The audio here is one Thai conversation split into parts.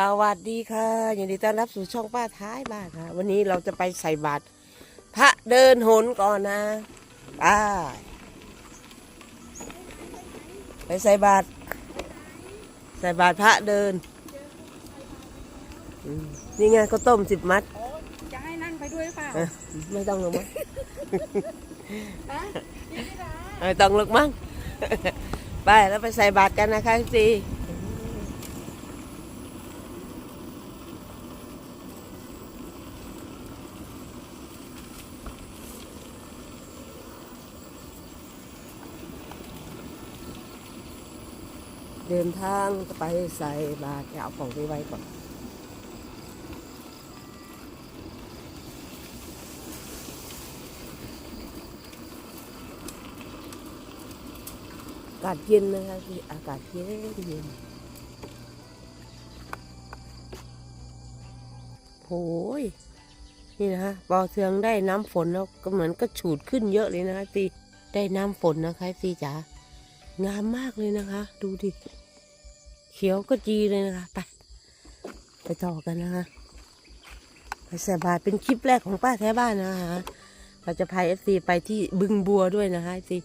สวัสดีค่ะยินดีต้อนรับสู่ช่องป้าท้ายบ้านค่ะ วันนี้เราจะไปใส่บาตรพระเดินหนก่อนนะไปไปใส่บาตรใส่บาตรพระเดินอืมนี่ไงก็ต้มสิบมัดโอ้จะให้นั่งไปด้วยหรือเปล่าเอ้ยไม่ต้องหรอกมั้งฮะพี่ธิดาไม่ต้องหรอกมั้ง ไปแล้วไปใส่บาตรกันนะคะสิ เดินทางไปใส่บาตรเอาของไปไว้ก่อนอากาศเย็นนะคะพี่อากาศเย็นเย็นโอ้ยนี่นะคะปอเทืองได้น้ำฝนแล้วก็เหมือนก็ฉูดขึ้นเยอะเลยนะคะตีได้น้ำฝนนะคะซีจ๋างามมากเลยนะคะ ดูดิ เขียวก็จีเลยนะคะ ไป ไปต่อกันนะคะไปแสบาตรเป็นคลิปแรกของป้าแท้บ้านนะคะ เราจะพาเอฟซีไปที่บึงบัวด้วยนะคะเอฟซี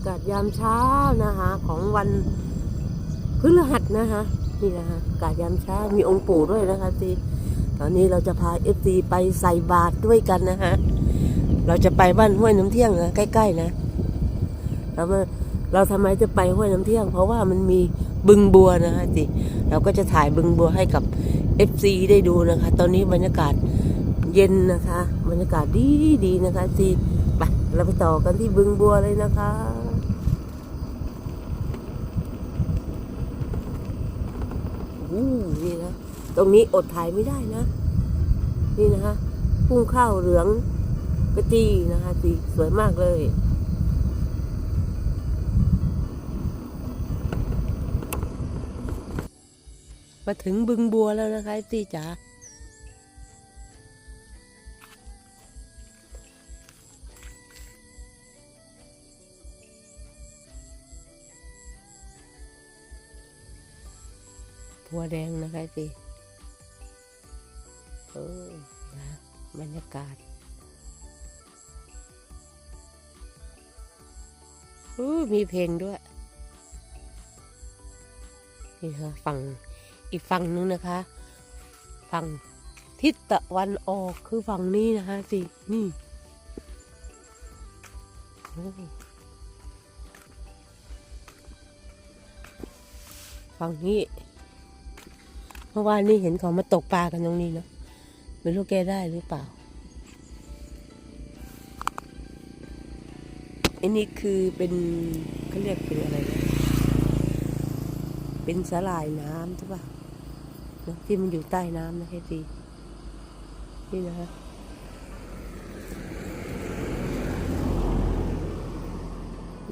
ากาศยามเช้านะคะ ของวันพฤหัสนะคะนี่นะคะอากาศยามเช้ามีองค์ปู่ด้วยนะคะซีตอนนี้เราจะพาเอฟซีไปใส่บาตรด้วยกันนะคะเราจะไปบ้านห้วยน้ำเที่ยงนะใกล้ๆนะแล้วมาเราทำไมจะไปห้วยน้ำเที่ยง เพราะว่ามันมีบึงบัวนะคะสิเราก็จะถ่ายบึงบัวให้กับเอฟซีได้ดูนะคะ ตอนนี้บรรยากาศเย็นนะคะ บรรยากาศดีดีนะคะซีไปเราไปต่อกันที่บึงบัวเลยนะคะ นี่นะ ตรงนี้อดถ่ายไม่ได้นะ นี่นะคะพุ่งข้าวเหลืองกระจีนะคะสีสวยมากเลยมาถึงบึงบัวแล้วนะคะตีจ๋า บัวแดงนะคะสิเออนะบรรยากาศอู้มีเพลงด้วย นี่ค่ะฝั่งอีกฝั่งนึงนะคะ ฝั่งทิศตะวันออกคือฝั่งนี้นะคะสินี่ฝั่งนี้ เมื่อวานนี้เห็นเขามาตกปลากันตรงนี้เนาะไม่รู้แกได้หรือเปล่าอันนี้คือเป็นเขาเรียกเป็นอะไรนะเป็นสลายน้ำใช่ปะเนะที่มันอยู่ใต้น้ำนะแค่ดีนี่นะคะ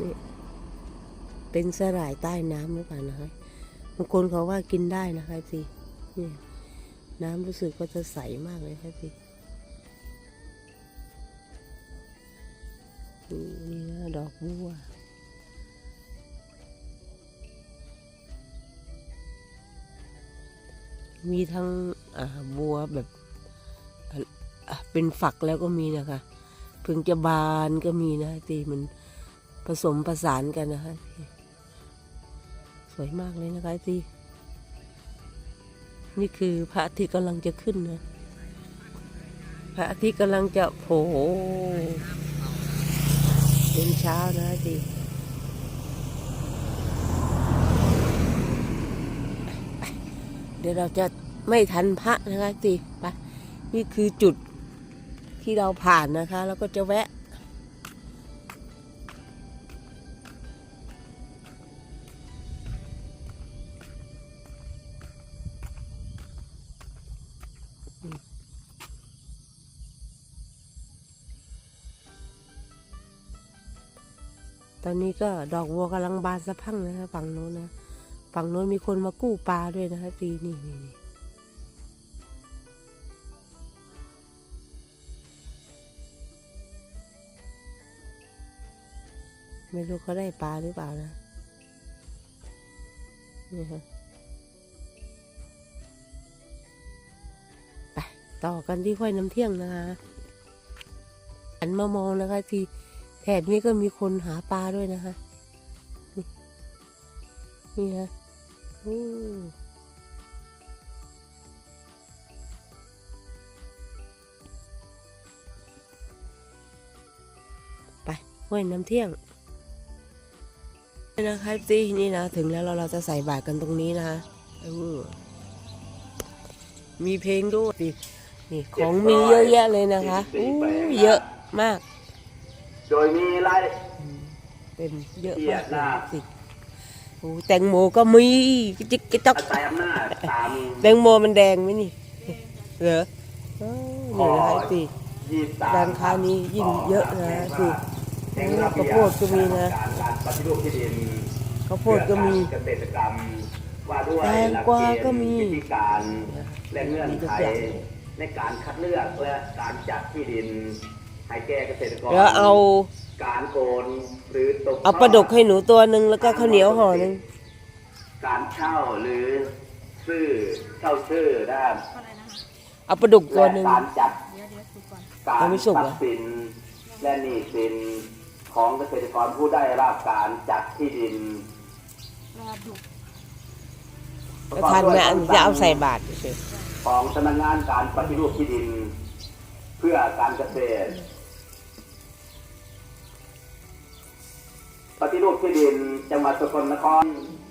นี่เป็นสลายใต้น้ำหรือเปล่านะคะบางคนเขาว่ากินได้นะคะสิ นี่ยน้ำรู้สึกว่าจะใสมากเลยค่ะสิอืมนี่นะดอกบัวมีทั้งบัวแบบเป็นฝักแล้วก็มีนะคะเพิ่งจะบานก็มีนะตีมันผสมผสานกันนะคะสวยมากเลยนะคะตี นี่คือพระอาทิตย์กำลังจะขึ้นนะพระอาทิตย์กำลังจะโผล่เป็นเช้านะตีเดี๋ยวเราจะไม่ทันพระนะคะสิไปนี่คือจุดที่เราผ่านนะคะ แล้วก็จะแวะ ตอนนี้ก็ดอกวัวกำลังบานสะพังนะฝั่งโน้นนะฝั่งโน้นมีคนมากู้ปลาด้วยนะปีนี้นี่นไม่รู้เขาได้ปลาหรือเปล่านะนี่ฮะ ต่อกันที่ค่อยน้ำเที่ยงนะคะหันมามองนะคะ ทีแถบนี้ก็มีคนหาปลาด้วยนะคะนี่นี่ฮะอืมไปห้วยน้ำเที่ยงนี่นะคะตีนี่นะ ถึงแล้วเราเราจะใส่บาตรกันตรงนี้นะคะมีเพลงด้วยดิ นี่ของมีเยอะแยะเลยนะคะอู้เยอะมาก โดยมีรายเต็มเยอะเกียมารกติเลยนะสิโอ้แตงโมก็มีกระจิกกระจอกอาศัยอำนาจตามแตงโมมันแดงไหมนี่เหรออ้าวนี่นะคะสิยี่สิบสามร้านค้านี้ยิ่งเยอะนะสิแห่งระเบียบข้าวโพดก็มีนะการการปฏิรูปที่ดินข้าวโพดก็มีเพื่อารเกษตรกรรมว่าด้วยแตงหลักกวาเกณฑ์ก็มีวิธีการและเงื่อนไขมีทุกอย่าง ในการคัดเลือกและการจัดที่ดินให้แก่เกษตรกรเดี๋ยวเอาการโกนหรือตกเอาปลาดุกให้หนูตัวหนึ่งแล้วก็ข้าวเหนียวห่อหนึ่งการเช่าหรือซื้อเช่าซื้อนะครับอะไรนะคะเอาปลาดุกตัวและหนึ่งการจัดเดี๋ยวเดี๋ยวสุกก่อนการยังไม่สุกทเหรรัอพย์สินและหนี้สินของเกษตรกรผู้ได้รับการจัดที่ดินรอดุกแล้วทานไหมอันจะเอาใส่บาตรเฉย ของสำนักงานการปฏิรูปที่ดิน เพื่อการเกษตร ปฏิรูปที่ดินจังหวัดสกลนคร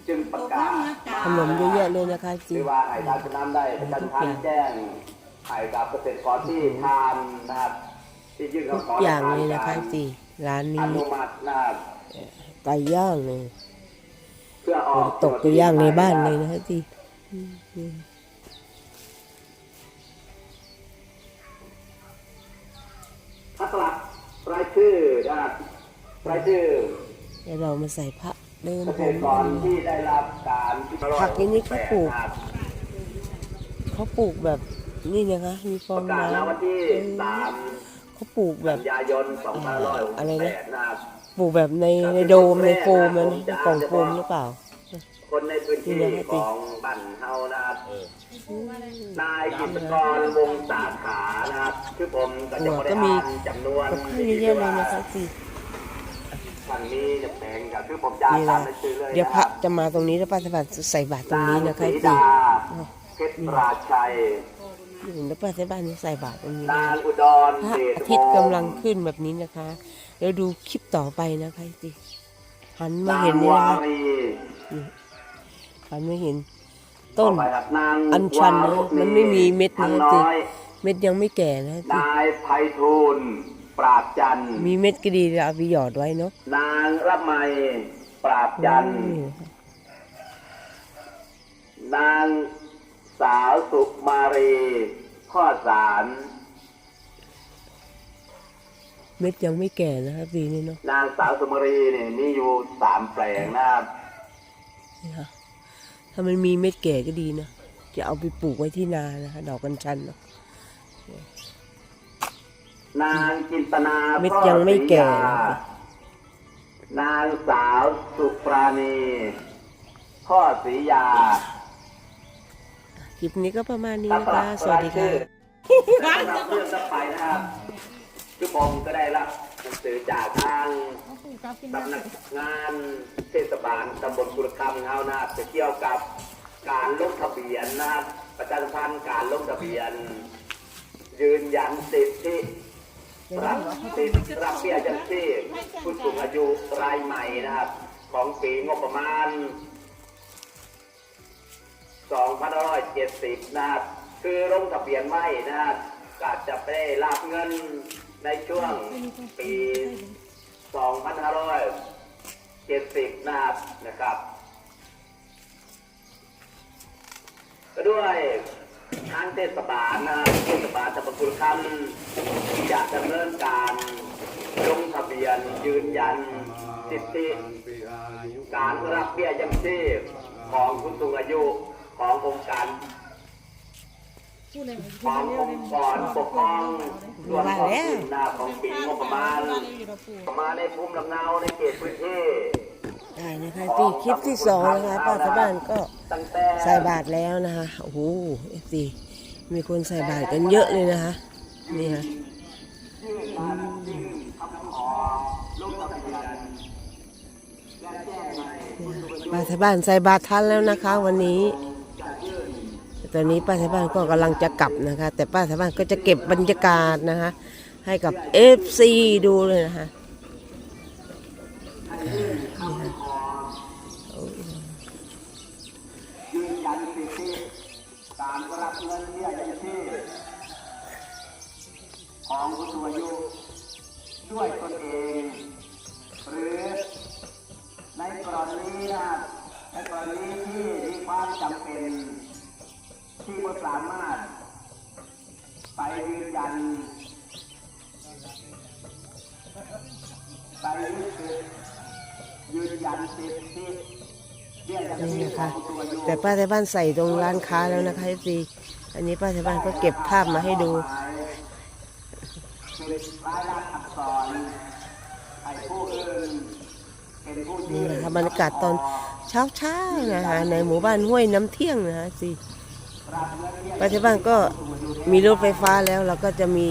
จึงประกาศขนมเยอะแยะเลยนะคะหจีรือว่าให้ทางสนามได้ประจันทันแจ้งให้กับเกษตรกรที่ทานนะครับที่ยื่นทุคำขอกอย่างเลยในนะกาคะรจีร้านอนี้นุมัตินะครับไก่ย่างเลยเพื่อออกตกไปย่างในบ้านเลยนะคะจี รับรายชื่อเดี๋ยวเรามาใส่พระเดินเกพษรตรมกกัรนที่ได้รับการผักอย่างนี้เขาปลูกครับเขาปลูกแบบนี่นะคะมีฟปองระกาศน้ณวันที่ำสามเขาปลูกแบกับนยายน2568อะไรนะนะครับปลูกแบบในในโดมในโฟมมันในกล่องโฟมหรือเปล่า คนในพื้นที่นี่นะของบ้านเฮานะครับ นายกิตกรวงสาขานะครับคือผมก็จะบริก็มีหารจำนวนกับข้าวเยอะแยะเลยนะคะสิทางนี้จะแพงกับคือผมจะนี่ตานะมในชื่อเลยเดี๋ยวนะพคระรับจะมาตรงนี้แล้วป้าสบัดจะใส่บาตรตรงนี้นะคะางศสิดาเพชรราชัยแล้วป้าสบัดจะใส่บาตรตรงนี้นานะงอุดรพระเดชอาทิตย์วกำงศ์ลังขึ้นแบบนี้นะคะแล้วดูคลิปต่อไปนะคะสิหันมานาเห็นงเนี่ยวานะ รีหันมาเห็น ต้นต่อไปครับนางอัญชันนะวารุมันไม่มีเม็ดนะทางสิน้อยเม็ดยังไม่แก่นะสินายไพฑูรย์ปราบจันทร์มีเม็ดก็ดีเราเอาไปหยอดไว้เนาะนางระไมปราบจันทร์นี่นางสาวสุมารีข้อสารเม็ดยังไม่แก่นะครับสีนี่เนาะนางสาวสุมารีเนี่ยมีอยู่สามแปลงนะครับ นี่ค่ะถ้ามันมีเม็ดแก่ก็ดีนะจะเอาไปปลูกไว้ที่นานะคะ ดอกกัญชันเนาะนางจินตนาเม็ดยังไม่แก่พ่อศรียานางสาวสุปราณีพ่อศรียาคลิปนี้ก็ประมาณนี้นะคะ สวัสดีค่ะและสำหรับเรื่องต่อไปนะครับ คือผมก็ได้รับหนังสือจากทางสำนักงานเทศบาลตำบลกุลคำเฮานะครับจะเกี่ยวกับการลงทะเบียนนะครับประชาสัมพันธ์การลงทะเบียน ยืนยันสิทธิรับสิทธิรับเบี้ยยังชีพผู้สูงอายุรายใหม่นะครับ ของปีงบประมาณ2,170 นะครับคือลงทะเบียนไม่นะครับก็จะได้รับเงิน ในช่วงปี 2,570 นะครับนะครับ ก็ด้วยทางเทศบาลนะเทศบาลตำบลกุลคำจะดำเนินการลงทะเบียนยืนยันสิทธิการรับเบี้ยยังชีพของผู้สูงอายุขององค์การ พูดเลยขององค์กปกครองส่วนของสินหน้าของปีงบประมาณประมาณในภูมิลำเนาในเขตพื้นที่ได้นะคะที่คลิปที่สองนะคะป้าชาบ้านก็ตั้งแต่ใส่บาตรแล้วนะคะ โอ้โหเอฟซีมีคนใส่บาตรกันเยอะเลยนะคะ นี่ค่ะป้าชาบ้านใส่บาตรทันแล้วนะคะ วันนี้ อนนี้ป้าสายบ้านก็กำลังจะกลับนะคะ แต่ป้าสายบ้านก็จะเก็บบรรยากาศนะคะ ให้กับ FC ดูเลยนะคะ นี่นะคะ แต่ป้าชาวบ้านใส่ตรงร้านค้าแล้วนะคะ FC อันนี้ป้าชาวบ้านก็เก็บภาพมาให้ดูนี่นะคะบรรยากาศตอนเช้าเช้านะคะในหมู่บ้านห้วยน้ำเที่ยงนะคะสิป้าชาวบ้านก็มีรถไฟฟ้าแล้วเราก็จะมี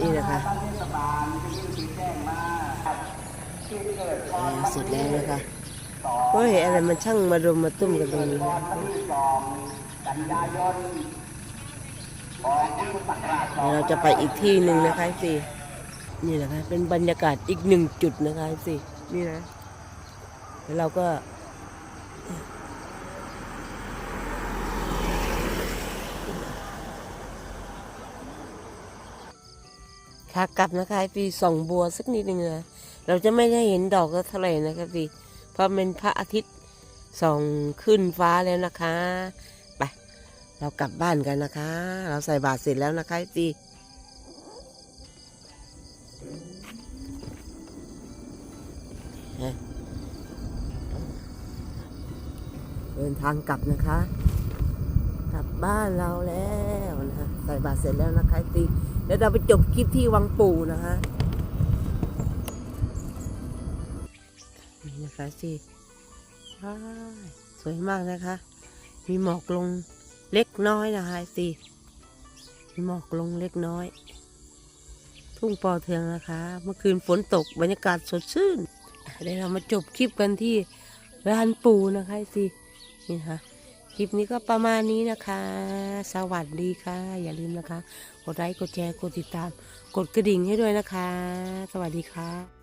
นี่นะคะ อ่าเสร็จแล้วนะคะเฮ้ยอะไรมันช่างมารุมมาตุ้มกันตรงนี้นะเดี๋ยวเราจะไปอีกที่หนึ่งนะคะสินี่นะคะเป็นบรรยากาศอีกหนึ่งจุดนะคะสินี่นะแล้วเราก็ขากลับนะคะปีส่องบัวสักนิดหนึ่งนะ เราจะไม่ได้เห็นดอกก็เท่าไหร่นะคะปีเพราะเป็นพระอาทิตย์ส่องขึ้นฟ้าแล้วนะคะไปเรากลับบ้านกันนะคะ เราใส่บาตรเสร็จแล้วนะคะปีเดินทางกลับนะคะ กลับบ้านเราแล้วนะคะใส่บาตรเสร็จแล้วนะคะตีเดี๋ยวเราไปจบคลิปที่วังปู่นะคะ นี่นะคะสิว้ายสวยมากนะคะ มีหมอกลงเล็กน้อยนะคะสิมีหมอกลงเล็กน้อย ทุ่งปอเทืองนะคะ เมื่อคืนฝนตกบรรยากาศสดชื่นเดี๋ยวเรามาจบคลิปกันที่ร้านปูนะคะสินี่นะคะคลิปนี้ก็ประมาณนี้นะคะ สวัสดีค่ะ อย่าลืมนะคะ กดไลค์กดแชร์กดติดตาม กดกระดิ่งให้ด้วยนะคะ สวัสดีค่ะ